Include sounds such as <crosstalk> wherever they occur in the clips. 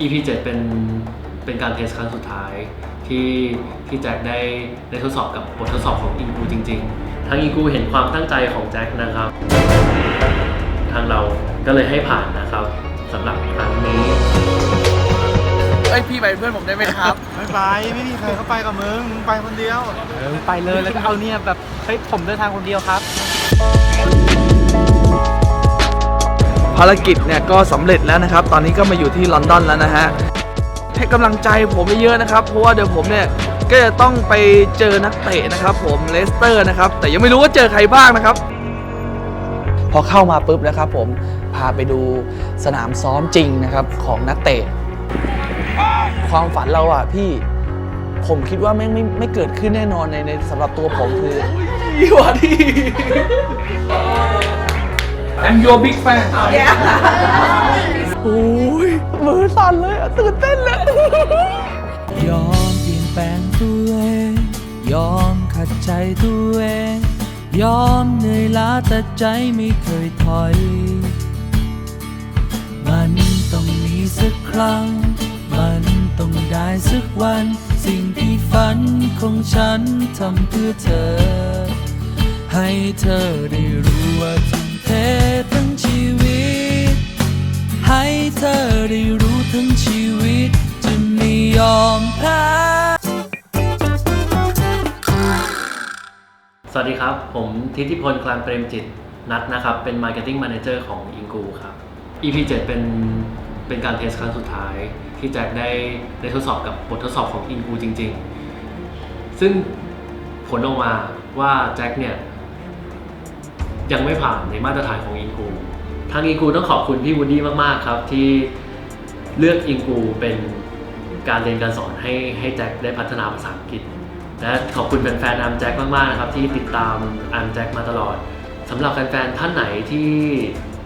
EP 7เป็นเป็นการเทสครั้งสุดท้ายที่ที่แจ็คได้ได้ทดสอบกับบททดสอบของอิงกูจริง ๆทางอิงกูเห็นความตั้งใจของแจ็คนะครับ ทางเราก็เลยให้ผ่านนะครับสำหรับครั้งนี้เอ้ยพี่ไปเป็นเพื่อนผมได้ไหมครับ ไม่ไปไม่มีใครเขาไปกับมึงมึงไปคนเดียว เออไปเลยแล้วก็เอาเนี่ยแบบเฮ้ยผมเดินทางคนเดียวครับ ภารกิจเนี่ยก็สำเร็จแล้วนะครับ ตอนนี้ก็มาอยู่ที่ลอนดอนแล้วนะฮะให้กำลังใจผมเยอะนะครับ เพราะว่าเดี๋ยวผมเนี่ยก็จะต้องไปเจอนักเตะนะครับ ผมเลสเตอร์นะครับ แต่ยังไม่รู้ว่าเจอใครบ้างนะครับ พอเข้ามาปุ๊บนะครับ ผมพาไปดูสนามซ้อมจริงนะครับของนักเตะ ความฝันเราอะพี่ผมคิดว่าไม่ไม่ไม่เกิดขึ้นแน่นอนในในสำหรับตัวผมคือ สวัสดี I'm your big fan โอ้ยมือสั่นเลยอะตื่นเต้นเลย ยอมเปลี่ยนแปลงตัวเองยอมขัดใจตัวเองยอมเหนื่อยล้าแต่ใจไม่เคยถอย มันต้องมีสักครั้ง มันต้องได้สักวัน สิ่งที่ฝันของฉันทำเพื่อเธอ ให้เธอได้รู้ว่าทุ่ม เททั้งชีวิต ให้เธอได้รู้ทั้งชีวิต จะไม่ยอมแพ้สวัสดีครับ ผมทิติพลคลานเปรมจิตนัดนะครับ เป็น Marketing Manager ของอิงกูครับ EP 7เป็นเป็นการเทสครั้งสุดท้าย ที่แจ็คได้ได้ทดสอบกับบททดสอบของอิงกูจริง ๆ ซึ่งผลออกมาว่าแจ็คเนี่ย ยังไม่ผ่านในมาตรฐานของอิงกูทางอิงกูต้องขอบคุณพี่วูดดี้มากๆครับ ที่เลือกอิงกูเป็นการเรียนการสอนให้ให้แจ็คได้พัฒนาภาษาอังกฤษ และขอบคุณแฟนๆอาร์มแจ็คมากๆนะครับที่ติดตามอาร์มแจ็คมาตลอดสำหรับแฟนๆท่านไหนที่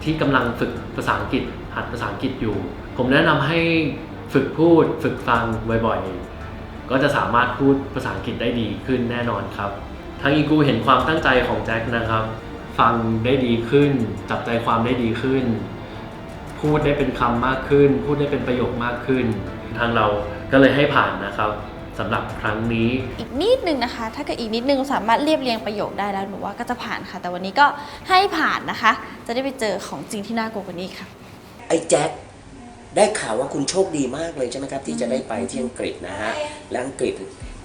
ที่กำลังฝึกภาษาอังกฤษ หัดภาษาอังกฤษอยู่ ผมแนะนำให้ฝึกพูดฝึกฟังบ่อยๆ ก็จะสามารถพูดภาษาอังกฤษได้ดีขึ้นแน่นอนครับ ทางอีกูเห็นความตั้งใจของแจ็คนะครับ ฟังได้ดีขึ้น จับใจความได้ดีขึ้น พูดได้เป็นคำมากขึ้น พูดได้เป็นประโยคมากขึ้น ทางเราก็เลยให้ผ่านนะครับสำหรับครั้งนี้ อีกนิดนึงนะคะ ถ้าเกิดอีกนิดนึงสามารถเรียบเรียงประโยคได้แล้วหนูว่าก็จะผ่านค่ะ แต่วันนี้ก็ให้ผ่านนะคะ จะได้ไปเจอของจริงที่น่ากลัวกว่านี้ค่ะ ไอ้แจ็คได้ข่าวว่าคุณโชคดีมากเลยใช่ไหมครับ ที่จะได้ไปที่อังกฤษนะฮะและอังกฤษ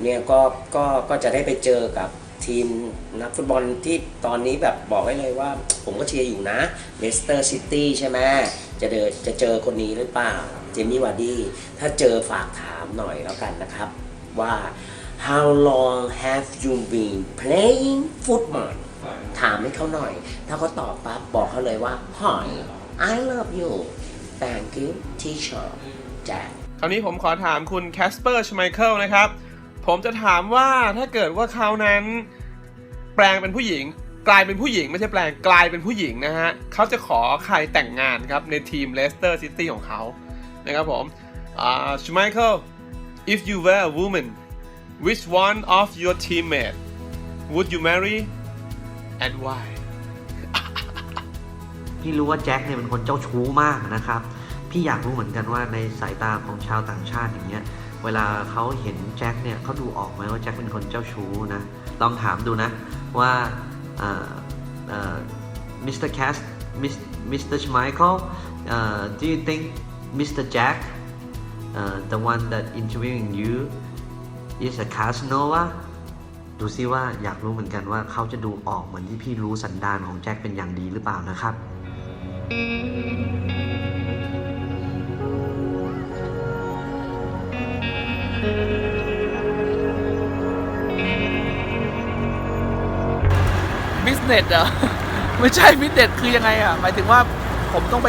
เนี่ยก็ก็ก็จะได้ไปเจอกับ ทีมนักฟุตบอลที่ตอนนี้แบบบอกไว้เลยว่า ผมก็เชียร์อยู่นะเลสเตอร์ซิตี้ใช่ไหมจะเดนจะเจอคนนี้หรือเปล่า เจมี่วาร์ดี้ถ้าเจอฝากถามหน่อยแล้วกันนะครับว่า how long have you been playing football ถามให้เขาหน่อย ถ้าเขาตอบปั๊บบอกเขาเลยว่า Hi I love you thank you teacher แจ็คคราวนี้ผมขอถามคุณแคสเปอร์ชไมเคิลนะครับ ผมจะถามว่าถ้าเกิดว่าเขานั้น แปลงเป็นผู้หญิง กลายเป็นผู้หญิง ไม่ใช่แปลงกลายเป็นผู้หญิงนะฮะเขาจะขอใครแต่งงานครับในทีมเลสเตอร์ซิตี้ของเขานะครับผมชไมเคิล if you were a woman which one of your teammate would you marry and why พี่รู้ว่าแจ็คเนี่ยเป็นคนเจ้าชู้มากนะครับ พี่อยากรู้เหมือนกันว่าในสายตาของชาวต่างชาติอย่างเงี้ย เวลาเขาเห็นแจ็คเนี่ยเขาดูออกไหมว่าแจ็คเป็นคนเจ้าชู้นะ ลองถามดูนะว่าเอ่อเอ่อ Mr. Cass Miss- Mr. Schmeichel uh, do you think Mr. Jack uh, the one that interviewing you is a Casanova ดูซิว่าอยากรู้เหมือนกันว่าเขาจะดูออกเหมือนที่พี่รู้สันดานของแจ็คเป็นอย่างดีหรือเปล่านะครับ บิสเนสเหรอ ไม่ใช่บิสเนสคือยังไงอะ หมายถึงว่าผมต้องไป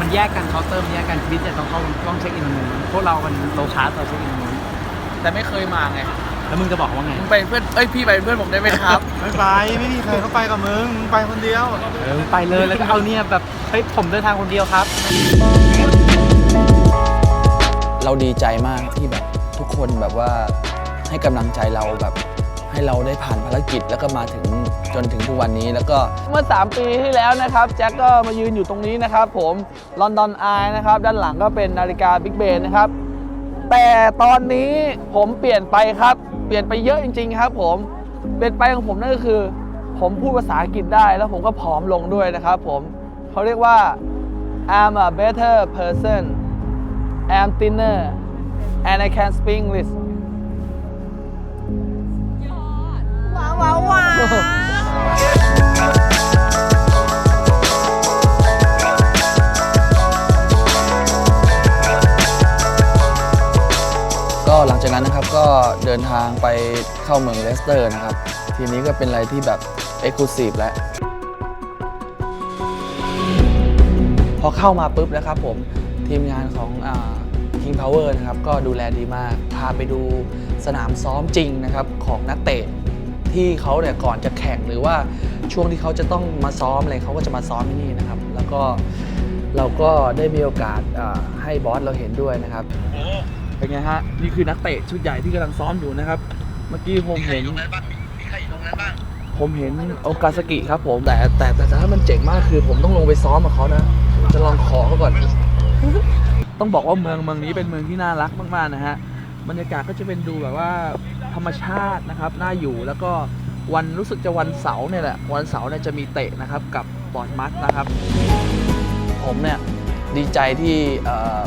มันแยกกันเคาน์เตอร์มันแยกกันบิสเนี่ยต้องเข้าต้องเช็คอินตรงนู้นพวกเรามันโลคาสเราเช็คอินตรงนู้นแต่ไม่เคยมาไงแล้วมึงจะบอกว่าไงมึงไปเป็นเพื่อนเอ้ยพี่ไปเป็นเพื่อนผมได้ไหมครับ ไม่ไปไม่มีใครเขาไปกับมึงมึงไปคนเดียวเออไปเลยแล้วก็เอาเนี่ยแบบเฮ้ยผมเดินทางคนเดียวครับ เราดีใจมากที่แบบทุกคนแบบว่าให้กำลังใจเราแบบใให้เราได้ผ่านภารกิจแล้วก็มาถึงจนถึงทุกวันนี้แล้วก็เมื่อ 3 ปีที่แล้วนะครับแจ็คก็มายืนอยู่ตรงนี้นะครับผมลอนดอนไอนะครับด้านหลังก็เป็นนาฬิกาบิ๊กเบนนะครับแต่ตอนนี้ผมเปลี่ยนไปครับ เปลี่ยนไปเยอะจริง ๆ ครับ ผมเปลี่ยนไปของผมนั่นก็คือ ผมพูดภาษาอังกฤษได้ แล้วผมก็ผอมลงด้วยนะครับ ผมเขาเรียกว่า I'm a better person I'm thinner and I can speak English ว้าวว้าวว้าวก็หลังจากนั้นนะครับก็เดินทางไปเข้าเมืองเลสเตอร์นะครับ ทีนี้ก็เป็นอะไรที่แบบเอ็กซ์คลูซีฟแล้ว พอเข้ามาปุ๊บนะครับผมทีมงานของอ King Power นะครับก็ดูแลดีมาก พาไปดูสนามซ้อมจริงนะครับของนักเตะที่เขาเนี่ยก่อนจะแข่งหรือว่าช่วงที่เขาจะต้องมาซ้อมอะไรเขาก็จะมาซ้อมที่นี่นะครับ แล้วก็เราก็ได้มีโอกาสอ่าให้บอสเราเห็นด้วยนะครับเป็นไงฮะนี่คือนักเตะชุดใหญ่ที่กำลังซ้อมอยู่นะครับ เมื่อกี้ผมเห็นผมเห็นโอกาสกิครับผมแต่แต่แต่ถ้ามันเจ๋งมากคือผมต้องลงไปซ้อมกับเขานะ จะลองขอเขาก่อน ต้องบอกว่าเมืองเมืองนี้เป็นเมืองที่น่ารักมากๆนะฮะบรรยากาศก็จะเป็นดูแบบว่าธรรมชาตินะครับน่าอยู่แล้วก็วันรู้สึกจะวันเสาร์เนี่ยแหละวันเสาร์เนี่ยจะมีเตะนะครับกับบอร์ดมัสนะครับ ผมเนี่ยดีใจที่เอ่อ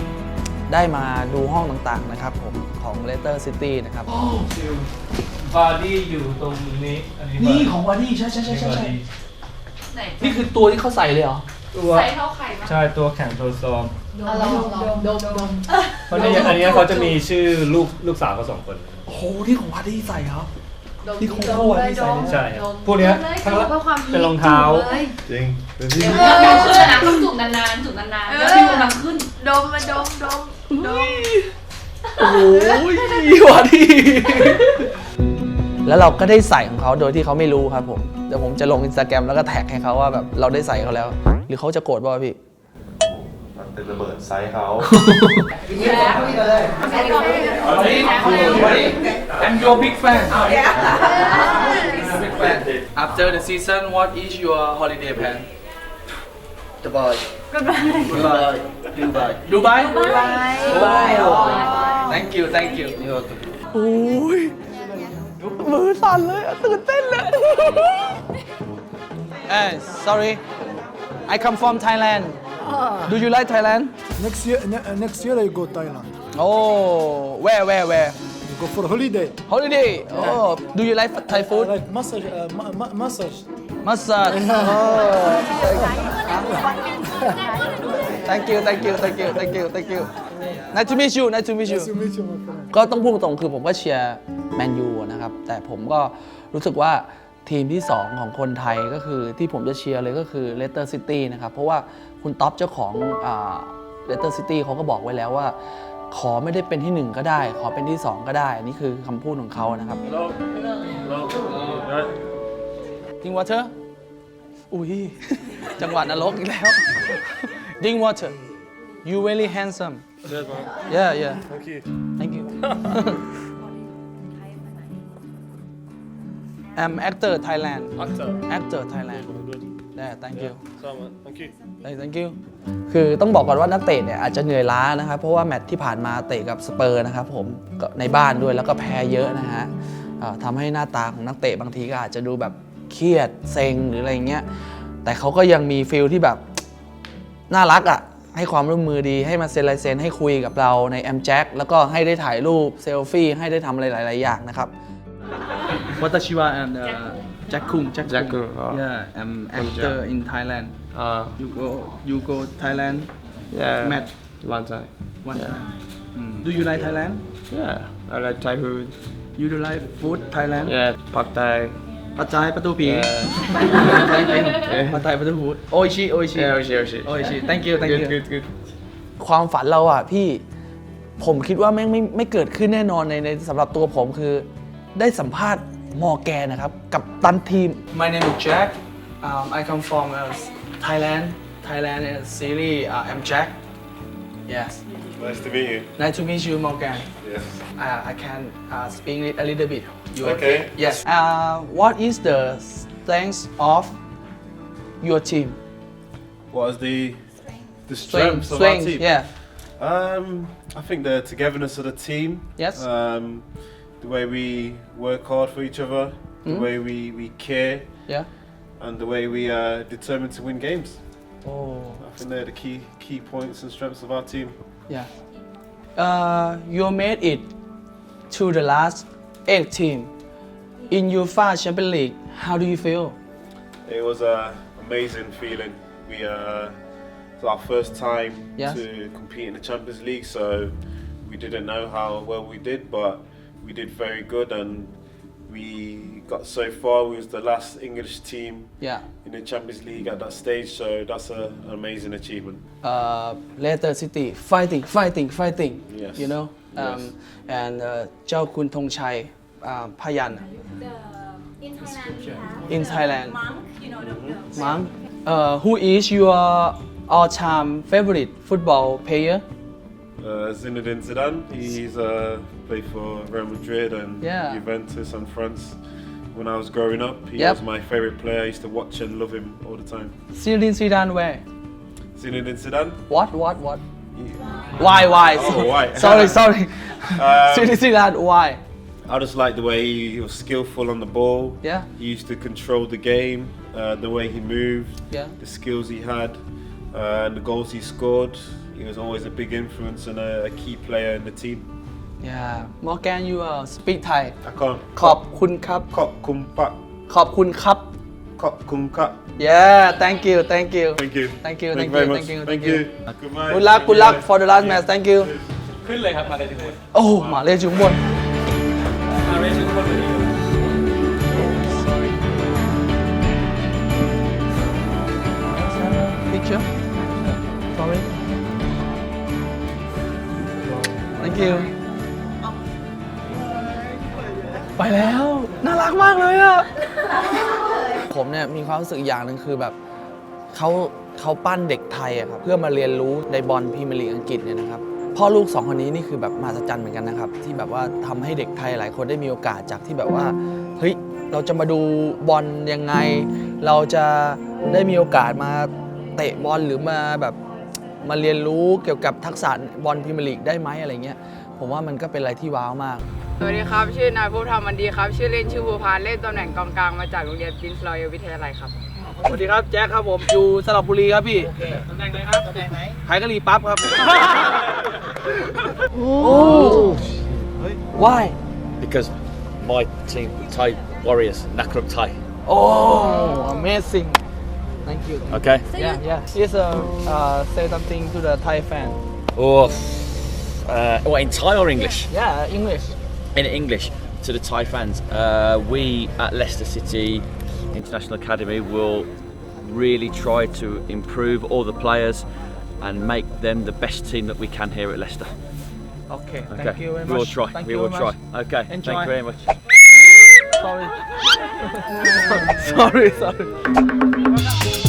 ได้มาดูห้องต่างๆนะครับผมของ Leicester City นะครับบาร์ดี้อยู่ตรงนี้อันนี้นี่ของวาดี้ใช่ใช่ใช่ใช่บาร์ใช่ดี้นี่คือตัวที่เขาใส่เลยเหรอตัวใส่เท่าไข่มาใช่ตัวแข่งตัวซ้อม เอาลองลองดมดมเพราะนี่อันนี้เขาจะมีชื่อลูกลูกสาวเขาสองคน โอ้โหนี่ของวาดี้ใส่เหรอนี่ของเขาวาดี้ใส่เลยใช่ครับพวกเนี้ยข้างล่างเป็นรองเท้า จริงเดี๋ยวขึ้นนะต้องจุ่มนานๆจุ่มนานๆแล้วพี่กำลังขึ้นดมมาดมดมดมโอ้ยวาดี้แล้วเราก็ได้ใส่ของเขาโดยที่เขาไม่รู้ครับผมเดี๋ยวผมจะลงอินสตาแกรมแล้วก็แท็กให้เขาว่าแบบเราได้ใส่เขาแล้ว หรือเขาจะโกรธป่าวะพี่มัน เป็นระเบิดไซส์เขา I'm your big fan big fan After the season what is your holiday plan Dubai Dubai Dubai Dubai Dubai Thank you Thank you โอ้ยมือสั่นเลยอะตื่นเต้นเลย Eh, sorry I come from Thailand Do you like Thailand Next year, ne- uh, next year I go Thailand. Oh where where where I go for holiday. Holiday Oh Do you like Thai I food like massage. Uh, ma- ma- massage. Massage Oh Thank you Thank you Thank you Thank you Thank you Nice to meet you Nice to meet you Nice to meet you, my friend. ก็ต้องพูดตรงๆคือผมก็เชียร์แมนยูนะครับ แต่ผมก็รู้สึกว่าทีมที่ 2 ของคนไทยก็คือที่ผมจะเชียร์เลยก็คือเลสเตอร์ซิตี้นะครับ เพราะว่า คุณท็อปเจ้าของเลสเตอร์ซิตี้เขาก็บอกไว้แล้วว่า ขอไม่ได้เป็นที่1ก็ได้ ขอเป็นที่2ก็ได้นี่คือคำพูดของเขานะครับดิงวอเตอร์อุ้ย จังหวะนรกอีกแล้วดิงวอเตอร์ you very handsome yeah yeah Thank you Thank you. I'm actor Thailand. Actor Actor Thailand. Good Yeah, thank you. So man Thank you Hey, Thank you. คือต้องบอกก่อนว่านักเตะเนี่ยอาจจะเหนื่อยล้านะครับ เพราะว่าแมตช์ที่ผ่านมาเตะกับสเปอร์นะครับผมก็ในบ้านด้วยแล้วก็แพ้เยอะนะฮะเอ่อทำให้หน้าตาของนักเตะบางทีก็อาจจะดูแบบเครียดเซ็งหรืออะไรเงี้ยแต่เขาก็ยังมีฟิลที่แบบ น่ารักอะ ให้ความร่วมมือดีให้มาเซ็นลายเซ็นให้คุยกับเราใน m j a c k แล้วก็ให้ได้ถ่ายรูปเซลฟี่ให้ได้ทำอะไรหลาย ๆ อย่างนะครับวัตชิวะ and Jack Kung Jack Jack Kung, oh. yeah I'm actor in Thailand uh you go you go Thailand yeah Matt one time one time do you like Thailand yeah I like Thai food you do like food Thailand yeah ผักไทยปัจจัยประตูผี Yeah. ปัจจัยประตูหูโออิชิโออิชิ yeah โอชิโอชิโออิชิ thank you thank good you good good ความฝันเราอะพี่ผมคิดว่าแม่งไม่ไม่เกิดขึ้นแน่นอนในในสำหรับตัวผมคือ ได้สัมภาษณ์ มอร์แกนนะครับ กับตันทีม My name is Jack um, I come from uh, Thailand Thailand uh, series uh, I'm Jack yes Nice to meet you. Nice to meet you Morgan Yes. uh, I can uh, speak it a little bit you Okay. Yes uh, What is the strength of your team What is the the Strength, strengths of strength, our team? yeah. Um, I think the togetherness of the team. Yes. Um, the way we work hard for each other, the Mhm. way we, we care, Yeah. and the way we are determined to win games. Oh. I think they're the key key points and strengths of our team. Yeah. Uh, you made it to the last eight team in UEFA Champions League. How do you feel? It was an amazing feeling. We uh, it's our first time Yes. to compete in the Champions League, so we didn't know how well we did, but we did very good and we got so far. We was the last English team yeah. in the Champions League at that stage, so that's a, an amazing achievement. Uh, Leicester City fighting, fighting, fighting. Yes. You know, um, yes. and uh, Chao Kun Tong Chai, uh, Payan. The, uh, in Thailand, in Thailand. monk, you know, the, mm-hmm. monk. Who is your all-time favorite football player? Uh, Zinedine Zidane. He's a uh, played for Real Madrid and Yeah. Juventus and France. When I was growing up, he Yep. was my favorite player. I used to watch and love him all the time. Zinedine Zidane where? Zinedine Zidane, What, what, what? Why, why? Oh, why? <laughs> sorry, <laughs> sorry. Um, Zinedine Zidane, why? I just like the way he was skillful on the ball. Yeah. He used to control the game, uh, the way he moved, Yeah. the skills he had, uh, and the goals he scored. He was always a big influence and a, a key player in the team. Yeah, Morgan you uh, speak Thai I can't. ขอบคุณครับ Kop kumpa. ขอบคุณครับ Kop kumka. Yeah thank you thank you Thank you. Thank you, Thank thank you very you, much. thank you, Thank thank you. you. Good night. good luck good luck for the last match thank you ขึ้นเลยครับมาเลยทุกคนโอ้หมาเลยจุงบน มาเลยทุกคนเลย picture sorry thank you ไปแล้ว น่ารักมากเลยอะผมเนี่ยมีความรู้สึกอย่างหนึ่งคือแบบเขาเขาปั้นเด็กไทยอะครับเพื่อมาเรียนรู้ในบอลพรีเมียร์ลีกอังกฤษเนี่ยนะครับพ่อลูกสองคนนี้นี่คือแบบมหัศจรรย์เหมือนกันนะครับที่แบบว่าทำให้เด็กไทยหลายคนได้มีโอกาสจากที่แบบว่าเฮ้ยเราจะมาดูบอลยังไง เราจะได้มีโอกาสมาเตะบอลหรือมาแบบมาเรียนรู้เกี่ยวกับทักษะบอลพรีเมียร์ลีกได้ไหมอะไรเงี้ยผมว่ามันก็เป็นอะไรที่ว้าวมาก สวัสดีครับ ชื่อนายภูมิธรรมมันดีครับ ชื่อเล่นชื่อภูพานเล่นตำแหน่งกองกลางมาจากโรงเรียนปรินซ์รอยัลวิทยาลัยครับสวัสดีครับแจ็คครับผมอยู่สระบุรีครับพี่ตำแหน่งไหนครับตำแหน่งไหนขายกะหรี่ปั๊บครับโอ้ why Because my team, Thai Warriors, Nakrup Thai. oh amazing thank you Okay. yeah yeah yes uh, uh, say something to the Thai fan Oh, uh, what in Thai or English? yeah English In English to the Thai fans, uh, we at Leicester City International Academy will really try to improve all the players and make them the best team that we can here at Leicester. okay Okay. thank you very we will try. thank we will try. much. Okay. Enjoy. Thank you very much. <laughs> <laughs> <laughs> sorry sorry sorry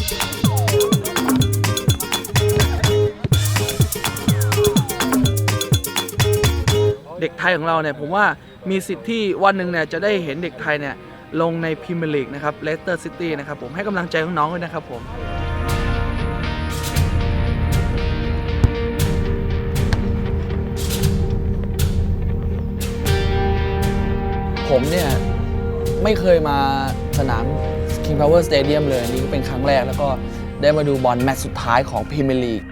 เด็กไทยของเราเนี่ยผมว่ามีสิทธิ์ที่วันหนึ่งเนี่ยจะได้เห็นเด็กไทยเนี่ยลงในพรีเมียร์ลีกนะครับเลสเตอร์ซิตี้นะครับผมให้กำลังใจน้องๆด้วยนะครับผมผมเนี่ย ไม่เคยมาสนาม King Power Stadium เลยอันนี่เป็นครั้งแรกแล้วก็ได้มาดูบอลแมตช์สุดท้ายของพรีเมียร์ลีก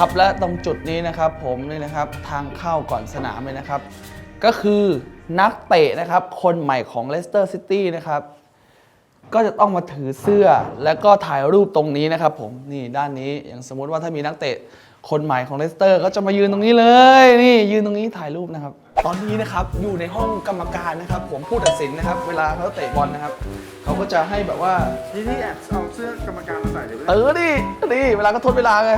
ครับและตรงจุดนี้นะครับผมเนี่ยนะครับทางเข้าก่อนสนามเลยนะครับ ก็คือนักเตะนะครับ คนใหม่ของ Leicester City นะครับ ก็จะต้องมาถือเสื้อแล้วก็ถ่ายรูปตรงนี้นะครับ ผมนี่ด้านนี้อย่างสมมุติว่าถ้ามีนักเตะคนใหม่ของเลสเตอร์ ก็จะมายืนตรงนี้เลยนี่ยืนตรงนี้ถ่ายรูปนะครับ ตอนนี้นะครับอยู่ในห้องกรรมการนะครับ ผมผู้ตัดสินนะครับ เวลาเขาเตะบอลนะครับเขาก็จะให้แบบว่า นี่นี่แอบเอาเสื้อกรรมการมาใส่เลยเออดิดิเวลาก็ทดเวลาไง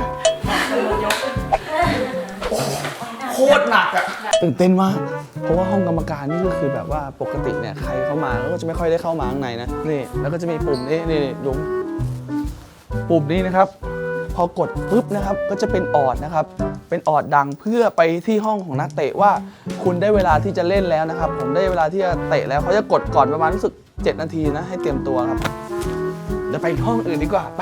โคตรหนักอะตื่นเต้นมาก เพราะว่าห้องกรรมการนี่ก็คือแบบว่าปกติเนี่ยใครเข้ามาก็จะไม่ค่อยได้เข้ามาข้างในนะ นี่แล้วก็จะมีปุ่มนี้นี่ดูปุ่มนี้นะครับ พอกดปุ๊บนะครับก็จะเป็นออดนะครับ เป็นออดดังเพื่อไปที่ห้องของนักเตะว่า คุณได้เวลาที่จะเล่นแล้วนะครับ ผมได้เวลาที่จะเตะแล้วเขาจะกดก่อนประมาณรู้สึก 7 นาทีนะให้เตรียมตัวครับเดี๋ยวไปห้องอื่นดีกว่าไป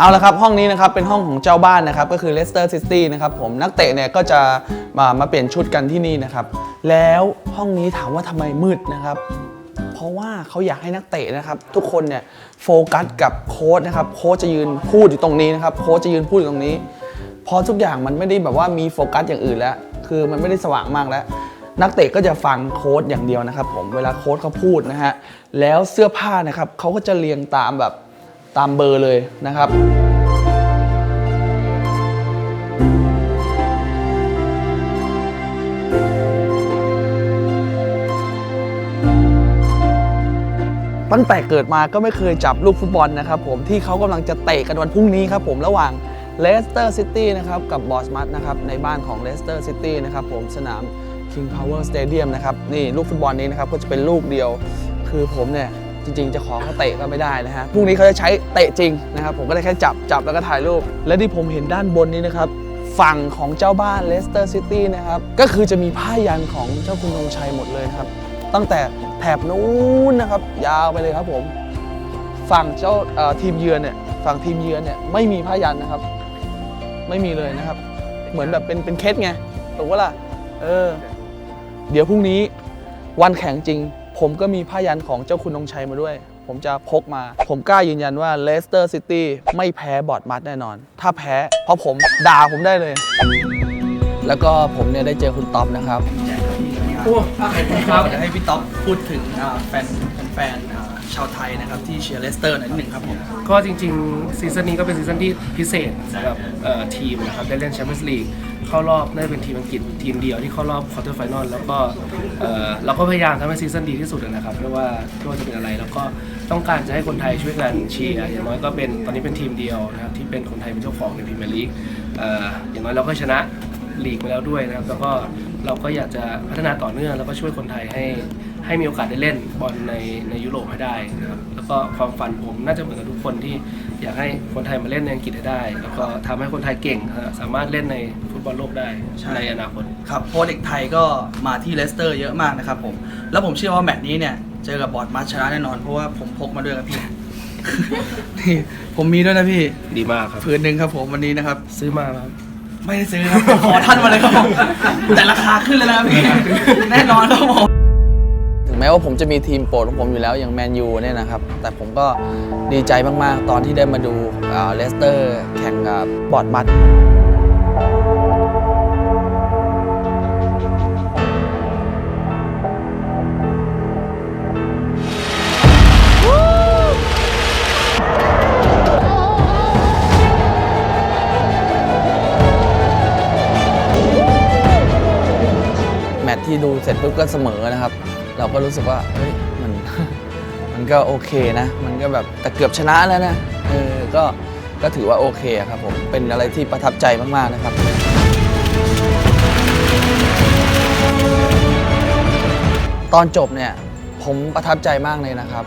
เอาละครับห้องนี้นะครับเป็นห้องของเจ้าบ้านนะครับก็คือ Leicester City นะครับผมนักเตะเนี่ยก็จะมามาเปลี่ยนชุดกันที่นี่นะครับแล้วห้องนี้ถามว่าทำไมมืดนะครับ เพราะว่าเขาอยากให้นักเตะนะครับทุกคนเนี่ยโฟกัสกับโค้ชนะครับโค้ชจะยืนพูดอยู่ตรงนี้นะครับโค้ชจะยืนพูดอยู่ตรงนี้พราะทุกอย่างมันไม่ได้แบบว่ามีโฟกัสอย่างอื่นแล้ว คือมันไม่ได้สว่างมากแล้ว นักเตะก็จะฟังโค้ชอย่างเดียวนะครับผมเวลาโค้ชเขาพูดนะฮะแล้วเสื้อผ้านะครับเขาก็จะเรียงตามแบบ ตามเบอร์เลยนะครับตั้งแต่เกิดมาก็ไม่เคยจับลูกฟุตบอลนะครับผมที่เขากำลังจะเตะกันวันพรุ่งนี้ครับผมระหว่างเลสเตอร์ซิตี้นะครับกับบอสมัตนะครับในบ้านของเลสเตอร์ซิตี้นะครับผมสนาม King Power Stadium นะครับนี่ลูกฟุตบอลนี้นะครับก็จะเป็นลูกเดียว คือผมเนี่ย จริง ๆ จะขอเขาเตะก็ไม่ได้นะฮะพรุ่งนี้เขาจะใช้เตะจริงนะครับผมก็ได้แค่จับจับแล้วก็ถ่ายรูป และที่ผมเห็นด้านบนนี้นะครับฝั่งของเจ้าบ้านเลสเตอร์ซิตี้นะครับก็คือจะมีผ้ายันของเจ้าคุณธงชัยหมดเลยครับ ตั้งแต่แถบนู้นนะครับ ยาวไปเลยครับผมฝั่งเจ้าทีมเยือนเนี่ยฝั่งทีมเยือนเนี่ยไม่มีผ้ายันนะครับ ไม่มีเลยนะครับ เหมือนแบบเป็นเป็นเคสไงถูกปะล่ะเออ เดี๋ยวพรุ่งนี้วันแข่งจริง ผมก็มีผ้ายันของเจ้าคุณธงชัยมาด้วย ผมจะพกมา ผมกล้ายืนยันว่าเลสเตอร์ซิตี้ไม่แพ้บอร์ดมัดแน่นอน ถ้าแพ้เพราะผมด่าผมได้เลย แล้วก็ผมเนี่ยได้เจอคุณต๊อปนะครับโอ้ครับเดี๋ยวให้พี่ต๊อปพูดถึงอ่าแฟนแฟนอ่าชาวไทยนะครับที่เชียร์เลสเตอร์หน่อยนิดหนึ่งครับผม ก็จริงๆซีซั่นนี้ก็เป็นซีซั่นที่พิเศษสำหรับเอ่อทีมนะครับได้เล่นแชมเปี้ยนส์ลีก เข้ารอบน่าจะเป็นทีมอังกฤษทีมเดียวที่เข้ารอบควอเตอร์ไฟนอลแล้วก็เอ่อเราก็พยายามทำให้ซีซั่นดีที่สุดนะครับไม่ว่าไม่ว่าจะเป็นอะไรแล้วก็ต้องการจะให้คนไทยช่วยกันเชียร์อย่างน้อยก็เป็นตอนนี้เป็นทีมเดียวนะครับที่เป็นคนไทยเป็นเจ้าของในพรีเมียร์ลีกเอ่ออย่างน้อยเราก็ชนะลีกมาแล้วด้วยนะครับแล้วก็เราก็อยากจะพัฒนาต่อเนื่องแล้วก็ช่วยคนไทยให้ ให้มีโอกาสได้เล่นบอลในในยุโรปให้ได้นะครับแล้วก็ความฝันผมน่าจะเหมือนกับทุกคนที่อยากให้คนไทยมาเล่นในอังกฤษให้ได้ แล้วก็ทำให้คนไทยเก่งนะสามารถเล่นในฟุตบอลโลกได้ใช่ในอนาคตครับเพราะเด็กไทยก็มาที่เลสเตอร์เยอะมากนะครับผมแล้วผมเชื่อว่าแมตช์นี้เนี่ยเจอกับบอร์ดมัชชนะแน่นอนเพราะว่าผมพกมาด้วยครับพี่นี่ผมมีด้วยนะพี่ดีมากครับผืนหนึ่งครับผมวันนี้นะครับ ซื้อมาครับไม่ได้ซื้อครับขอท่านมาเลยครับผมแต่ราคาขึ้นแล้วนะครับพี่แน่นอนครับผมถึง แม้ว่าผมจะมีทีมโปรดของผมอยู่แล้วอย่างแมนยูเนี่ยนะครับ แต่ผมก็ดีใจมาก ๆ ตอนที่ได้มาดูเลสเตอร์แข่งกับบอร์ดมัดแมตที่ดูเสร็จปุ๊บก็เสมอนะครับ เราก็รู้สึกว่าเฮ้ยมันมันก็โอเคนะ มันก็แบบแต่เกือบชนะแล้วนะเออก็ก็ถือว่าโอเคครับผมเป็นอะไรที่ประทับใจมากๆนะครับ ตอนจบเนี่ยผมประทับใจมากเลยนะครับ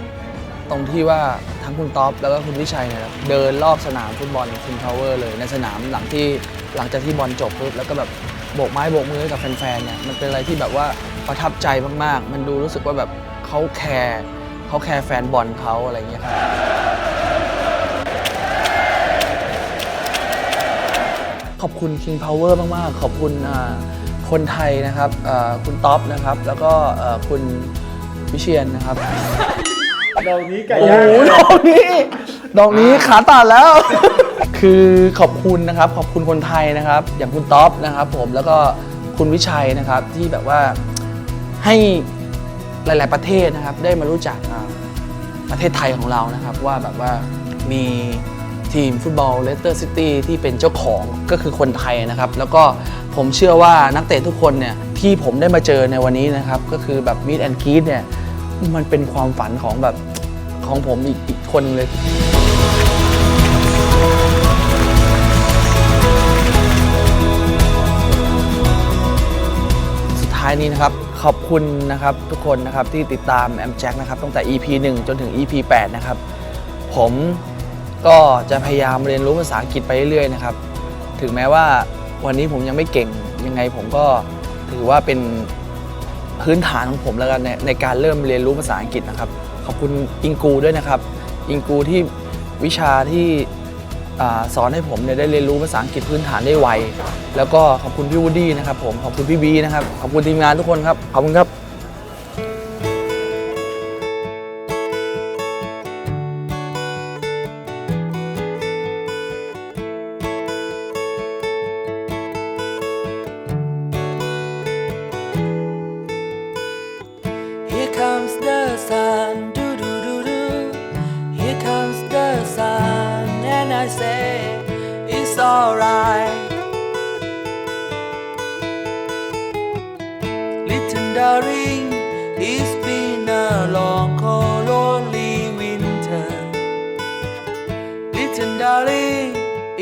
ตรงที่ว่าทั้งคุณท็อปแล้วก็คุณวิชัยเนี่ยเดินรอบสนามฟุตบอลคิงพาวเวอร์เลยในสนามหลังที่หลังจากที่บอลจบปุ๊บแล้วก็แบบโบกไม้โบกมือกับแฟนๆเนี่ยมันเป็นอะไรที่แบบว่า ประทับใจมากๆ มันดูรู้สึกว่าแบบเขาแคร์เขาแคร์แฟนบอลเขาอะไรอย่างเงี้ยครับขอบคุณ King Power มาก ๆ ขอบคุณอ่าคนไทยนะครับอ่าคุณท็อปนะครับ แล้วก็อ่าคุณวิเชียนนะครับดอกนี้ไก่โอ้ย่างโหดอกนี้ดอกนี้ขาตัดแล้ว คือขอบคุณนะครับ ขอบคุณคนไทยนะครับ อย่างคุณท็อปนะครับ ผมแล้วก็คุณวิชัยนะครับที่แบบว่า ให้หลาย ๆ ประเทศนะครับ ได้มารู้จักประเทศไทยของเรานะครับ ว่าแบบว่ามีทีมฟุตบอลเลสเตอร์ซิตี้ที่เป็นเจ้าของก็คือคนไทยนะครับ แล้วก็ผมเชื่อว่านักเตะทุกคนเนี่ยที่ผมได้มาเจอในวันนี้นะครับ ก็คือแบบมิดแอนกีดเนี่ยมันเป็นความฝันของแบบของผมอีกอีกคนเลยสุดท้ายนี้นะครับ ขอบคุณนะครับทุกคนนะครับที่ติดตามแอมแจ็คนะครับตั้งแต่ EP 1 จนถึง EP 8 นะครับ ผมก็จะพยายามเรียนรู้ภาษาอังกฤษไปเรื่อยๆนะครับ ถึงแม้ว่าวันนี้ผมยังไม่เก่งยังไงผมก็ถือว่าเป็นพื้นฐานของผมแล้วกันในในการเริ่มเรียนรู้ภาษาอังกฤษนะครับ ขอบคุณอิงกูด้วยนะครับ อิงกูที่วิชาที่ อสอนให้ผมเนี่ยได้เรียนรู้ภาษาอังกฤษพื้นฐานได้ไว แล้วก็ขอบคุณพี่วูดดี้นะครับผม ขอบคุณพี่บีนะครับ ขอบคุณทีมงานทุกคนครับ ขอบคุณครับ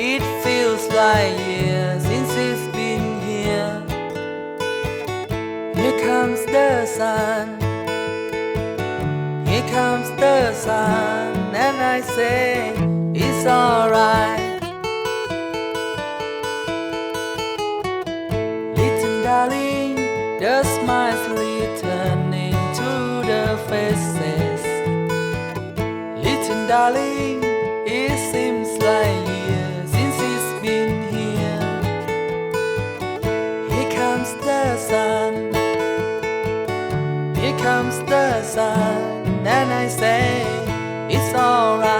it feels like years since it's been here. Here comes the sun. Here comes the sun, and I say it's alright. Little darling, the smiles returning to the faces. Little darling, comes the sun, and I say it's alright.